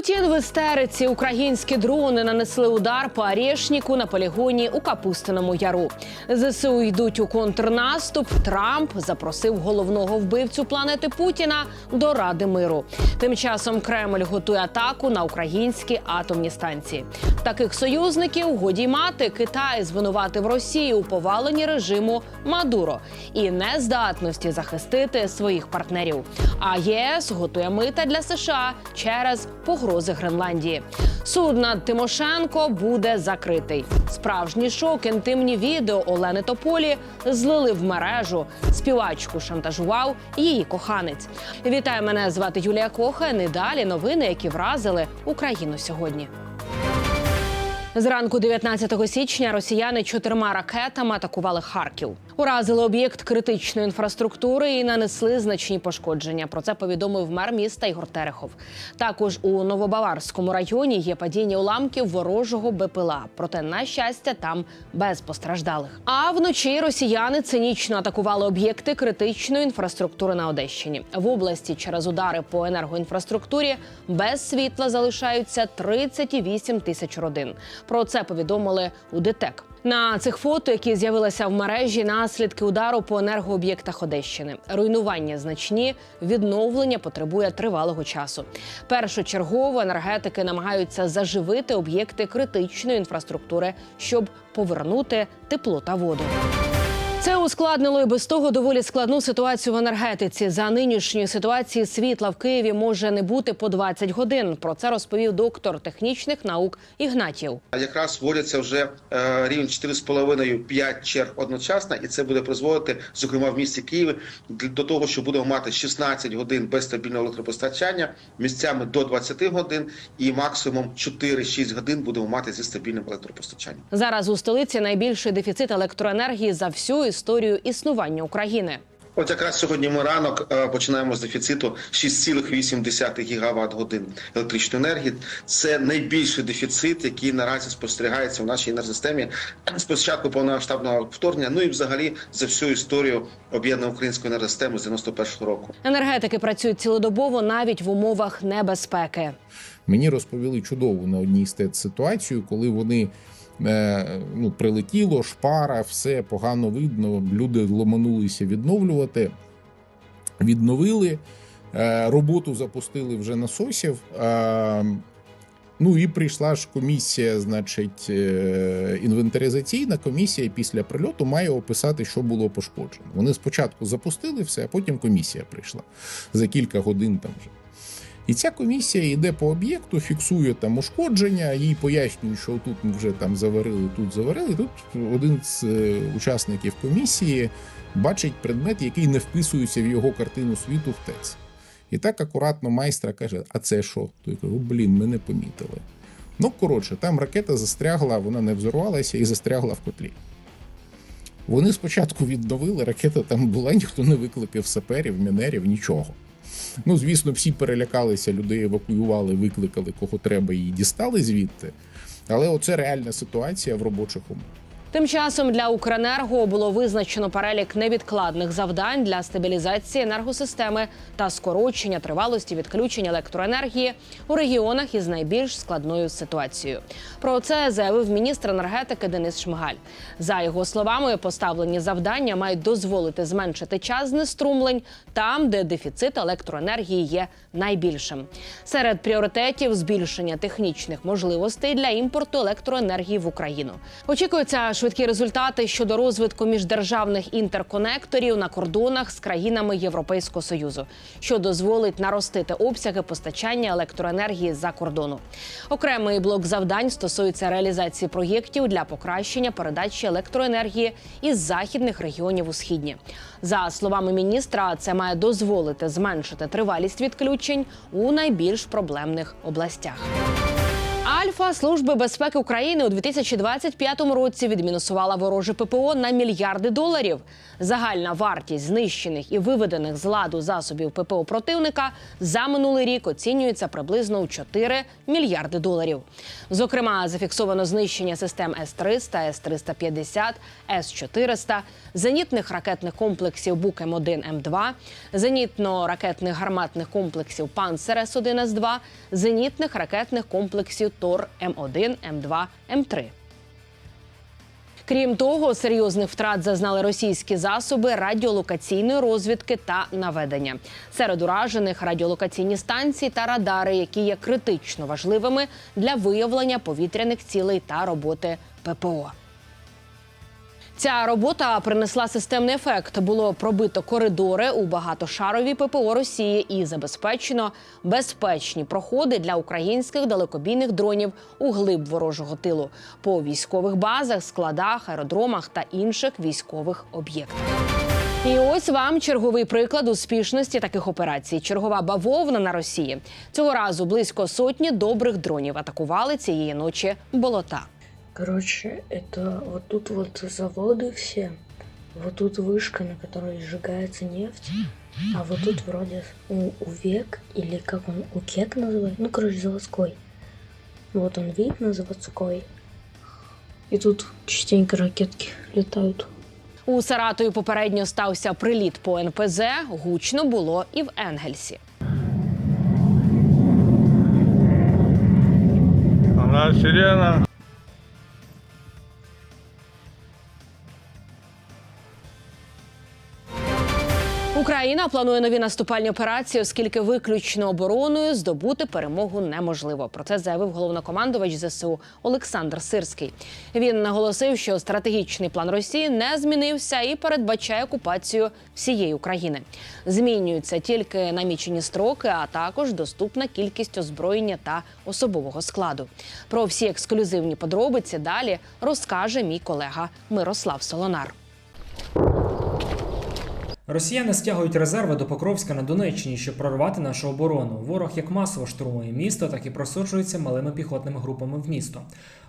Путін в істериці українські дрони нанесли удар по Арєшніку на полігоні у Капустиному Яру. ЗСУ йдуть у контрнаступ. Трамп запросив головного вбивцю планети Путіна до Ради миру. Тим часом Кремль готує атаку на українські атомні станції. Таких союзників годі мати Китай звинуватив Росію у поваленні режиму Мадуро і нездатності захистити своїх партнерів. А ЄС готує мита для США через погрози Гренландії. Суд над Тимошенко буде закритий. Справжній шок, інтимні відео Олени Тополі злили в мережу. Співачку шантажував її коханець. Вітаю, мене звати Юлія Коха. І далі новини, які вразили Україну сьогодні. Зранку 19 січня росіяни чотирма ракетами атакували Харків. Уразили об'єкт критичної інфраструктури і нанесли значні пошкодження. Про це повідомив мер міста Ігор Терехов. Також у Новобаварському районі є падіння уламків ворожого БПЛА. Проте, на щастя, там без постраждалих. А вночі росіяни цинічно атакували об'єкти критичної інфраструктури на Одещині. В області через удари по енергоінфраструктурі без світла залишаються 38 тисяч родин. Про це повідомили у ДТЕК. На цих фото, які з'явилися в мережі, наслідки удару по енергооб'єктах Одещини. Руйнування значні, відновлення потребує тривалого часу. Першочергово енергетики намагаються заживити об'єкти критичної інфраструктури, щоб повернути тепло та воду. Це ускладнило і без того доволі складну ситуацію в енергетиці. За нинішньої ситуації світла в Києві може не бути по 20 годин. Про це розповів доктор технічних наук Ігнатів. Якраз вводяться вже е, рівень 4,5-5 черг одночасно, і це буде призводити, зокрема в місті Києві, до того, що будемо мати 16 годин без стабільного електропостачання, місцями до 20 годин, і максимум 4-6 годин будемо мати зі стабільним електропостачанням. Зараз у столиці найбільший дефіцит електроенергії за всю історію існування України. От якраз сьогодні ми ранок е, починаємо з дефіциту 6,8 гігават годин електричної енергії. Це найбільший дефіцит, який наразі спостерігається в нашій енергосистемі з початку повномасштабного вторгнення. Ну і взагалі за всю історію об'єднаної української енергосистеми з 91-го року. Енергетики працюють цілодобово навіть в умовах небезпеки. Мені розповіли чудову на одній з ситуацію, коли вони ну, прилетіло, шпара, все погано видно. Люди ломанулися відновлювати, відновили. е, Роботу запустили вже насосів. е, Ну і прийшла ж комісія, значить, е, інвентаризаційна комісія після прильоту має описати, що було пошкоджено. Вони спочатку запустили все, а потім комісія прийшла за кілька годин там вже. І ця комісія йде по об'єкту, фіксує там ушкодження, їй пояснюють, що тут ми вже там заварили, тут заварили. Тут один з е, учасників комісії бачить предмет, який не вписується в його картину світу в ТЕЦ. І так акуратно майстра каже: А це що? Той каже, блін, ми не помітили. Ну, коротше, там ракета застрягла, вона не взорвалася і застрягла в котлі. Вони спочатку відновили, ракета там була, ніхто не викликав саперів, мінерів, нічого. Ну, звісно, всі перелякалися, людей евакуювали, викликали кого треба і дістали звідти. Але оце реальна ситуація в робочих умовах. Тим часом для Укренерго було визначено перелік невідкладних завдань для стабілізації енергосистеми та скорочення тривалості відключення електроенергії у регіонах із найбільш складною ситуацією. Про це заявив міністр енергетики Денис Шмигаль. За його словами, поставлені завдання мають дозволити зменшити час знеструмлень там, де дефіцит електроенергії є найбільшим. Серед пріоритетів збільшення технічних можливостей для імпорту електроенергії в Україну. Очікується швидкі результати щодо розвитку міждержавних інтерконекторів на кордонах з країнами Європейського союзу, що дозволить наростити обсяги постачання електроенергії за кордону. Окремий блок завдань стосується реалізації проєктів для покращення передачі електроенергії із західних регіонів у східні. За словами міністра, це має дозволити зменшити тривалість відключень у найбільш проблемних областях. Альфа Служби безпеки України у 2025 році відмінусувала вороже ППО на мільярди доларів. Загальна вартість знищених і виведених з ладу засобів ППО противника за минулий рік оцінюється приблизно у 4 мільярди доларів. Зокрема, зафіксовано знищення систем С-300, С-350, С-400, зенітних ракетних комплексів Бук М1 М2, зенітно-ракетних гарматних комплексів Панцер С-1 С-2, зенітних ракетних комплексів Тор М1 М2 М3. Крім того, серйозних втрат зазнали російські засоби радіолокаційної розвідки та наведення. Серед уражених радіолокаційні станції та радари, які є критично важливими для виявлення повітряних цілей та роботи ППО. Ця робота принесла системний ефект. Було пробито коридори у багатошаровій ППО Росії і забезпечено безпечні проходи для українських далекобійних дронів у глиб ворожого тилу по військових базах, складах, аеродромах та інших військових об'єктах. І ось вам черговий приклад успішності таких операцій. Чергова бавовна на Росії цього разу близько сотні добрих дронів атакували цієї ночі болота. Короче, это вот тут вот заводы все, вот тут вышка, на которой сжигается нефть, а вот тут вроде у, УВЕК, или как он, УКЕК называют, ну, короче, заводской. Вот он видно, заводской. И тут частенько ракетки летают. У Саратові попередньо стався приліт по НПЗ. Гучно було і в Енгельсі. Она сирена. Україна планує нові наступальні операції, оскільки виключно обороною здобути перемогу неможливо. Про це заявив головнокомандувач ЗСУ Олександр Сирський. Він наголосив, що стратегічний план Росії не змінився і передбачає окупацію всієї України. Змінюються тільки намічені строки, а також доступна кількість озброєння та особового складу. Про всі ексклюзивні подробиці далі розкаже мій колега Мирослав Солонар. Росіяни стягують резерви до Покровська на Донеччині, щоб прорвати нашу оборону. Ворог як масово штурмує місто, так і просочується малими піхотними групами в місто.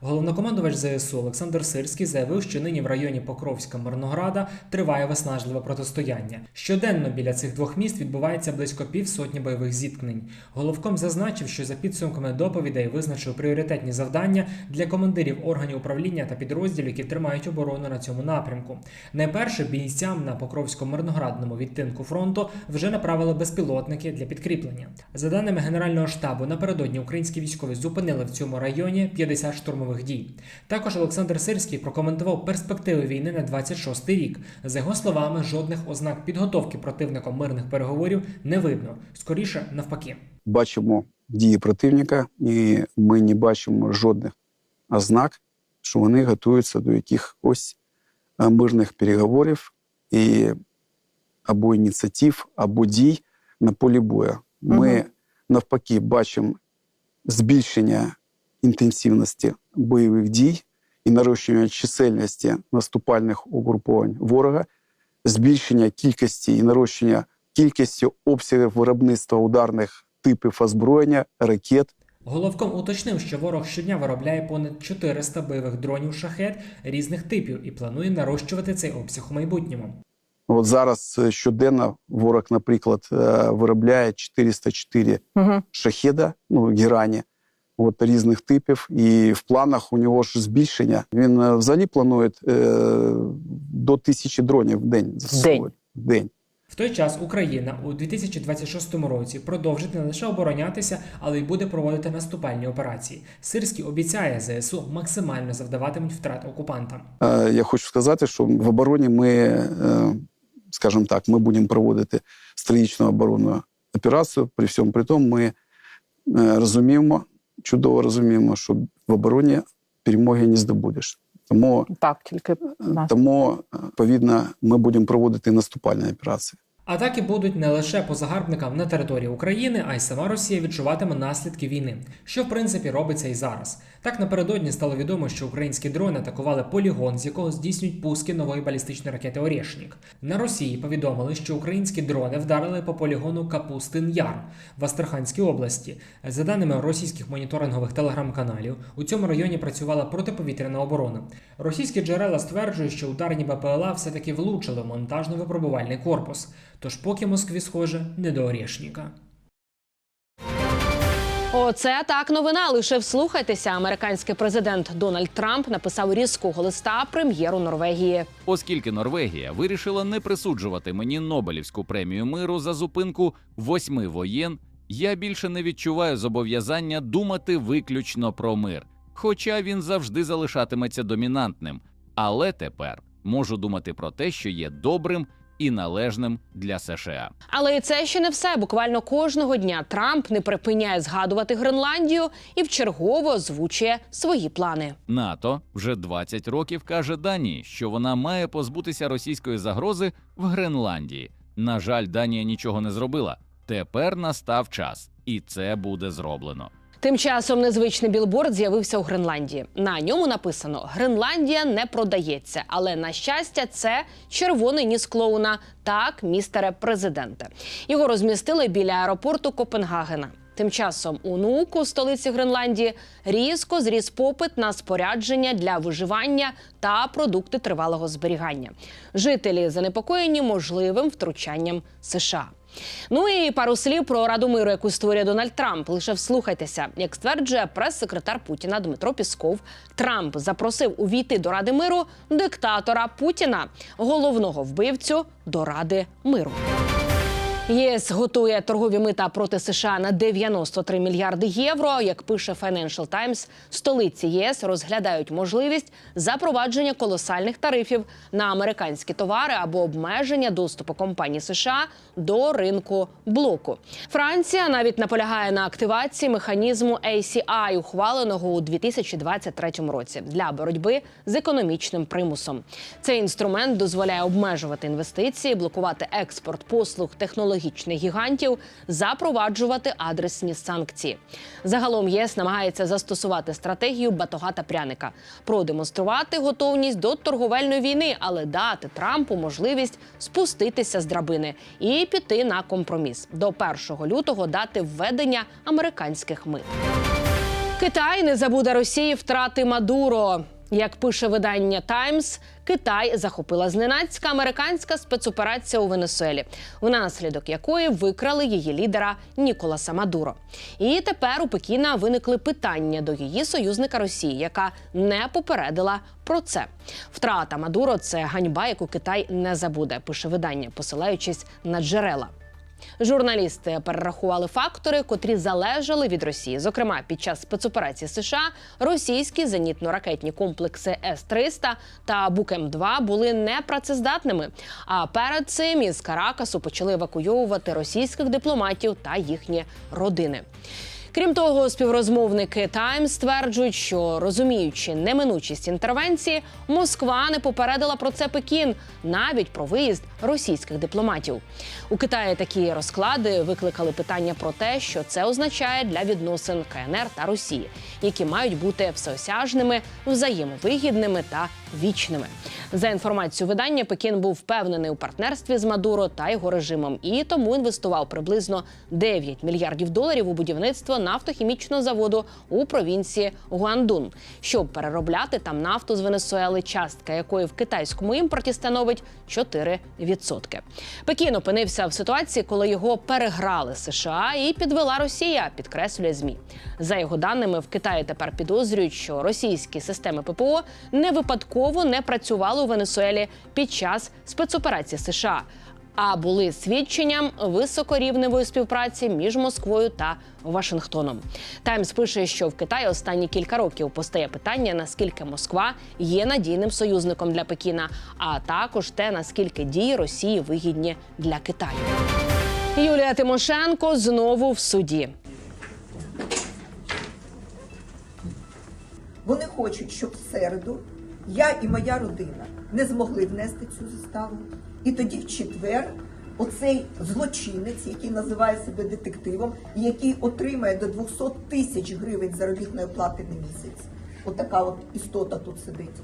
Головнокомандувач ЗСУ Олександр Сирський заявив, що нині в районі Покровська Мирнограда триває виснажливе протистояння. Щоденно біля цих двох міст відбувається близько півсотні бойових зіткнень. Головком зазначив, що за підсумками доповідей визначив пріоритетні завдання для командирів органів управління та підрозділів, які тримають оборону на цьому напрямку. Найперше бійцям на Покровсько-Мирноградному відтинку фронту вже направили безпілотники для підкріплення. За даними Генерального штабу, напередодні українські військові зупинили в цьому районі 50 штурмових дій. Також Олександр Сирський прокоментував перспективи війни на 26 рік. За його словами, жодних ознак підготовки противником мирних переговорів не видно. Скоріше навпаки. бачимо дії противника, і ми не бачимо жодних ознак, що вони готуються до якихось е, мирних переговорів і або ініціатив, або дій на полі бою. Ми Мгм. навпаки бачимо збільшення інтенсивності бойових дій і нарощування чисельності наступальних угруповань ворога, збільшення кількості і нарощення кількості обсягів виробництва ударних типів озброєння, ракет. Головком уточнив, що ворог щодня виробляє понад 400 бойових дронів шахет різних типів і планує нарощувати цей обсяг у майбутньому. От зараз е, щоденно ворог, наприклад, е, виробляє 404 Угу. шахеда, ну герані, от різних типів. І в планах у нього ж збільшення. Він е, взагалі планує е, до тисячі дронів в день застосовувати. В день. В той час Україна у 2026 році продовжить не лише оборонятися, але й буде проводити наступальні операції. Сирський обіцяє ЗСУ максимально завдаватимуть втрат окупантам. Е, Я хочу сказати, що в обороні ми, скажімо так, ми будемо проводити стратегічну оборонну операцію. При всьому при тому, ми е, розуміємо, чудово розуміємо, що в обороні перемоги не здобудеш. Тому, Так, тільки тому повідно, відповідно, ми будемо проводити наступальні операції. Атаки будуть не лише по загарбникам на території України, а й сама Росія відчуватиме наслідки війни, що в принципі робиться і зараз. Так напередодні стало відомо, що українські дрони атакували полігон, з якого здійснюють пуски нової балістичної ракети Орєшнік. На Росії повідомили, що українські дрони вдарили по полігону Капустин Яр в Астраханській області. За даними російських моніторингових телеграм-каналів, у цьому районі працювала протиповітряна оборона. Російські джерела стверджують, що ударні БПЛА все-таки влучили в монтажно-випробувальний корпус. Тож поки Москві схоже не до Орєшніка. Оце так новина. Лише вслухайтеся. Американський президент Дональд Трамп написав різкого листа прем'єру Норвегії. Оскільки Норвегія вирішила не присуджувати мені Нобелівську премію миру за зупинку восьми воєн, я більше не відчуваю зобов'язання думати виключно про мир, хоча він завжди залишатиметься домінантним. Але тепер можу думати про те, що є добрим і належним для США. Але і це ще не все. Буквально кожного дня Трамп не припиняє згадувати Гренландію і вчергово озвучує свої плани. НАТО вже 20 років каже Данії, що вона має позбутися російської загрози в Гренландії. На жаль, Данія нічого не зробила. Тепер настав час, і це буде зроблено. Тим часом незвичний білборд з'явився у Гренландії. На ньому написано: Гренландія не продається, але на щастя, це червоний ніс клоуна. Так, містере президенте. Його розмістили біля аеропорту Копенгагена. Тим часом у Нуку, столиці Гренландії, різко зріс попит на спорядження для виживання та продукти тривалого зберігання. Жителі занепокоєні можливим втручанням США. Ну і пару слів про Раду миру, яку створює Дональд Трамп. Лише вслухайтеся, як стверджує прес-секретар Путіна Дмитро Пісков. Трамп запросив увійти до Ради миру диктатора Путіна, головного вбивцю до Ради миру. ЄС готує торгові мита проти США на 93 мільярди євро. Як пише Financial Times, столиці ЄС розглядають можливість запровадження колосальних тарифів на американські товари або обмеження доступу компаній США до ринку блоку. Франція навіть наполягає на активації механізму ACI, ухваленого у 2023 році для боротьби з економічним примусом. Цей інструмент дозволяє обмежувати інвестиції, блокувати експорт послуг технологічних гігантів, запроваджувати адресні санкції. Загалом ЄС намагається застосувати стратегію батога та пряника, продемонструвати готовність до торговельної війни, але дати Трампу можливість спуститися з драбини і піти на компроміс до 1 лютого дати введення американських мит. Китай не забуде Росії втрати Мадуро. Як пише видання Таймс, Китай захопила зненацька американська спецоперація у Венесуелі, внаслідок якої викрали її лідера Ніколаса Мадуро. І тепер у Пекіна виникли питання до її союзника Росії, яка не попередила про це. Втрата Мадуро це ганьба, яку Китай не забуде, пише видання, посилаючись на джерела. Журналісти перерахували фактори, котрі залежали від Росії. Зокрема, під час спецоперації США російські зенітно-ракетні комплекси С-300 та Бук-М2 були непрацездатними. А перед цим із Каракасу почали евакуйовувати російських дипломатів та їхні родини. Крім того, співрозмовники Таймс стверджують, що розуміючи неминучість інтервенції, Москва не попередила про це Пекін, навіть про виїзд російських дипломатів. У Китаї такі розклади викликали питання про те, що це означає для відносин КНР та Росії, які мають бути всеосяжними, взаємовигідними та вічними. За інформацією видання, Пекін був впевнений у партнерстві з Мадуро та його режимом, і тому інвестував приблизно 9 мільярдів доларів у будівництво нафтохімічного заводу у провінції Гуандун, щоб переробляти там нафту з Венесуели, частка якої в китайському імпорті становить 4%. Пекін опинився в ситуації, коли його переграли США і підвела Росія, підкреслює змі. За його даними, в Китаї тепер підозрюють, що російські системи ППО не випадково не працювали у Венесуелі під час спецоперації США. А були свідченням високорівневої співпраці між Москвою та Вашингтоном. Таймс пише, що в Китаї останні кілька років постає питання, наскільки Москва є надійним союзником для Пекіна, а також те, наскільки дії Росії вигідні для Китаю. Юлія Тимошенко знову в суді. Вони хочуть, щоб в середу я і моя родина не змогли внести цю заставу. І тоді в четвер оцей злочинець, який називає себе детективом, який отримає до 200 тисяч гривень заробітної плати на місяць. Отака от істота тут сидить.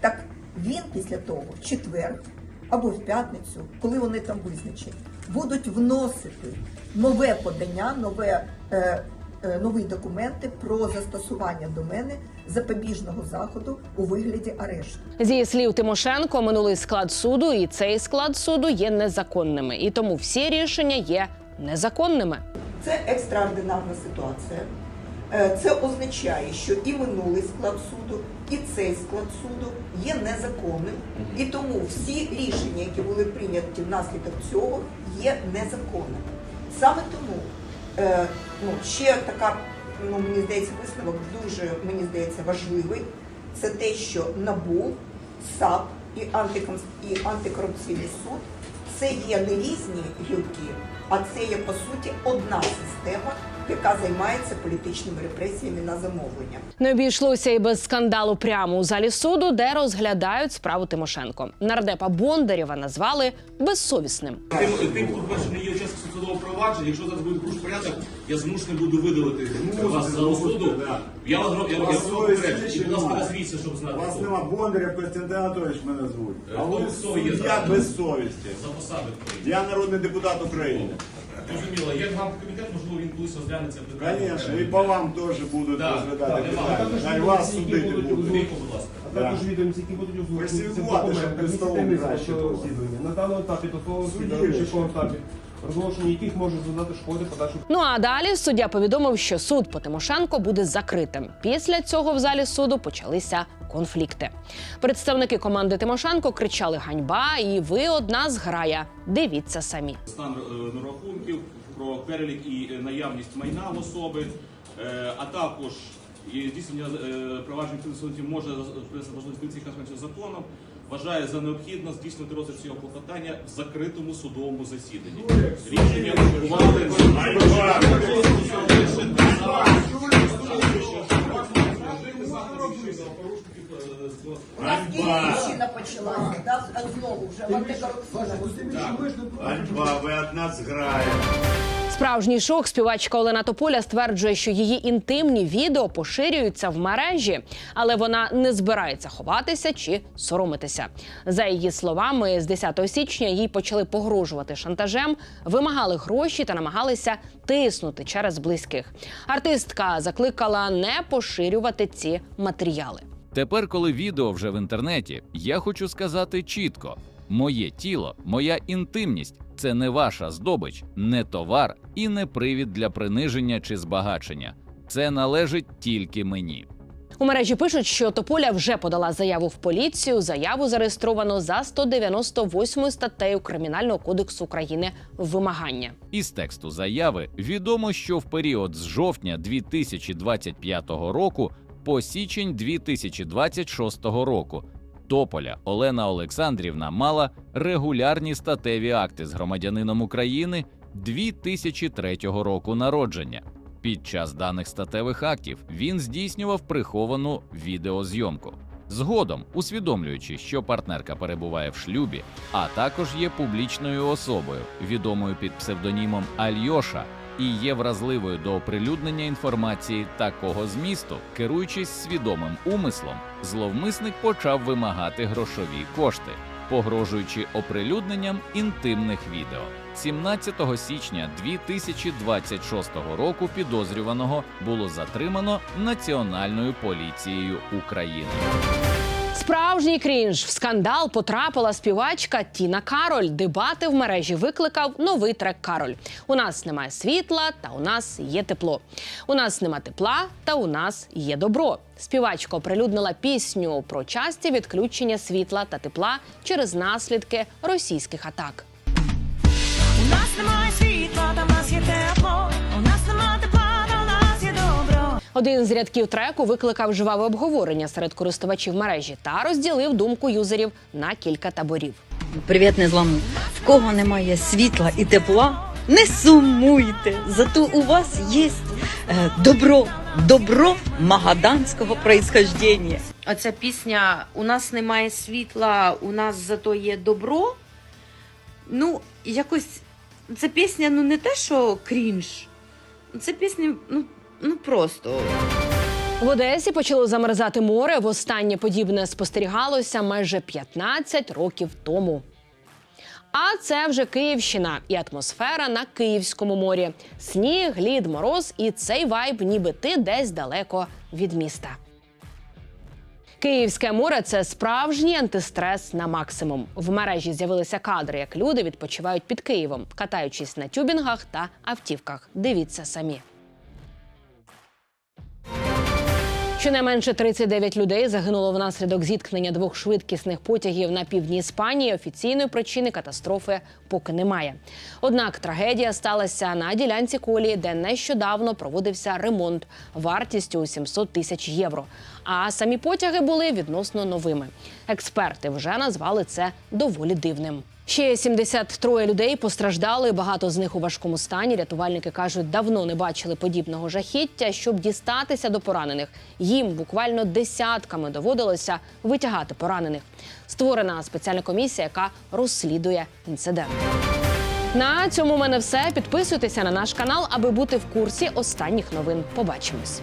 Так він після того, в четвер або в п'ятницю, коли вони там визначать, будуть вносити нове подання, нове, е, нові документи про застосування до мене запобіжного заходу у вигляді арешту. Зі слів Тимошенко, минулий склад суду і цей склад суду є незаконними, і тому всі рішення є незаконними. Це екстраординарна ситуація. Е, Це означає, що і минулий склад суду, і цей склад суду є незаконним, і тому всі рішення, які були прийняті внаслідок цього, є незаконними. Саме тому е, ну, ще така, ну мені здається, висновок дуже мені здається важливий. Це те, що НАБУ, САП і, і антикорупційний суд це є не різні гілки, а це є по суті одна система, яка займається політичними репресіями на замовлення. Не обійшлося і без скандалу прямо у залі суду, де розглядають справу Тимошенко. Нардепа Бондарєва назвали безсовісним. Тим, тим, хто перше не є учасником судового провадження, якщо зараз буде порушити порядок, я змушений буду видалити вас з залу суду. Я вас я, я, я, вас попереджу. І, будь ласка, назвіться, щоб знати. Вас нема Бондаря Костянтин Анатолійович мене звуть. Е, А хто- є суддя без совісті. За посади. Я народний депутат України. Зрозуміло, є вам комітет, можливо, він колись розгляне це питання. Звісно, і по вам теж будуть Да, розглядати да, питання. нема. Хай вас судити будуть. Віку, будь ласка. Да. Також відомості, які будуть озвучуватися щоб в без того не було. На даному етапі досудового Судді розслідування, лише. якому етапі, розголошення яких можуть завдати шкоди подальшу Ну а далі суддя повідомив, що суд по Тимошенко буде закритим. Після цього в залі суду почалися конфлікти. Представники команди Тимошенко кричали ганьба, і ви одна зграя. Дивіться самі. Стан е, рахунків, про перелік і е, наявність майна в особи, е, а також і здійснення е, проваджень суддів може конституційних законом. Вважає за необхідно здійснити розгляд цього клопотання в закритому судовому засіданні. Рішення ухвали У нас Київщина почалася, да, знову вже. Ганьба, ви одна зграя. Справжній шок співачка Олена Тополя стверджує, що її інтимні відео поширюються в мережі, але вона не збирається ховатися чи соромитися. За її словами, з 10 січня їй почали погрожувати шантажем, вимагали гроші та намагалися тиснути через близьких. Артистка закликала не поширювати ці матеріали. Тепер, коли відео вже в інтернеті, я хочу сказати чітко: моє тіло, моя інтимність це не ваша здобич, не товар і не привід для приниження чи збагачення. Це належить тільки мені. У мережі пишуть, що Тополя вже подала заяву в поліцію. Заяву зареєстровано за 198 статтею Кримінального кодексу України вимагання. Із тексту заяви відомо, що в період з жовтня 2025 року по січень 2026 року Тополя Олена Олександрівна мала регулярні статеві акти з громадянином України 2003 року народження. Під час даних статевих актів він здійснював приховану відеозйомку. Згодом, усвідомлюючи, що партнерка перебуває в шлюбі, а також є публічною особою, відомою під псевдонімом Альйоша, і є вразливою до оприлюднення інформації такого змісту, керуючись свідомим умислом, зловмисник почав вимагати грошові кошти, погрожуючи оприлюдненням інтимних відео. 17 січня 2026 року підозрюваного було затримано Національною поліцією України. Справжній крінж в скандал потрапила співачка Тіна Кароль. Дебати в мережі викликав новий трек Кароль. У нас немає світла, та у нас є тепло. У нас нема тепла, та у нас є добро. Співачка оприлюднила пісню про часті відключення світла та тепла через наслідки російських атак. У нас немає світла, та в нас є тепло. Один з рядків треку викликав жваве обговорення серед користувачів мережі та розділив думку юзерів на кілька таборів. Привіт, незламний. В кого немає світла і тепла, не сумуйте. Зато у вас є е, добро, добро магаданського происхождения. Оця пісня У нас немає світла, у нас зато є добро. Ну, якось ця пісня, ну не те, що крінж. Це пісня, ну, ну просто. В Одесі почало замерзати море. Востаннє подібне спостерігалося майже 15 років тому. А це вже Київщина і атмосфера на Київському морі. Сніг, лід, мороз і цей вайб, ніби ти десь далеко від міста. Київське море це справжній антистрес на максимум. В мережі з'явилися кадри, як люди відпочивають під Києвом, катаючись на тюбінгах та автівках. Дивіться самі. Щонайменше 39 людей загинуло внаслідок зіткнення двох швидкісних потягів на півдні Іспанії. Офіційної причини катастрофи поки немає. Однак трагедія сталася на ділянці колії, де нещодавно проводився ремонт вартістю у 700 тисяч євро. А самі потяги були відносно новими. Експерти вже назвали це доволі дивним. Ще 73 людей постраждали. Багато з них у важкому стані. Рятувальники кажуть, давно не бачили подібного жахіття. Щоб дістатися до поранених, їм буквально десятками доводилося витягати поранених. Створена спеціальна комісія, яка розслідує інцидент. На цьому в мене все. Підписуйтеся на наш канал, аби бути в курсі останніх новин. Побачимось.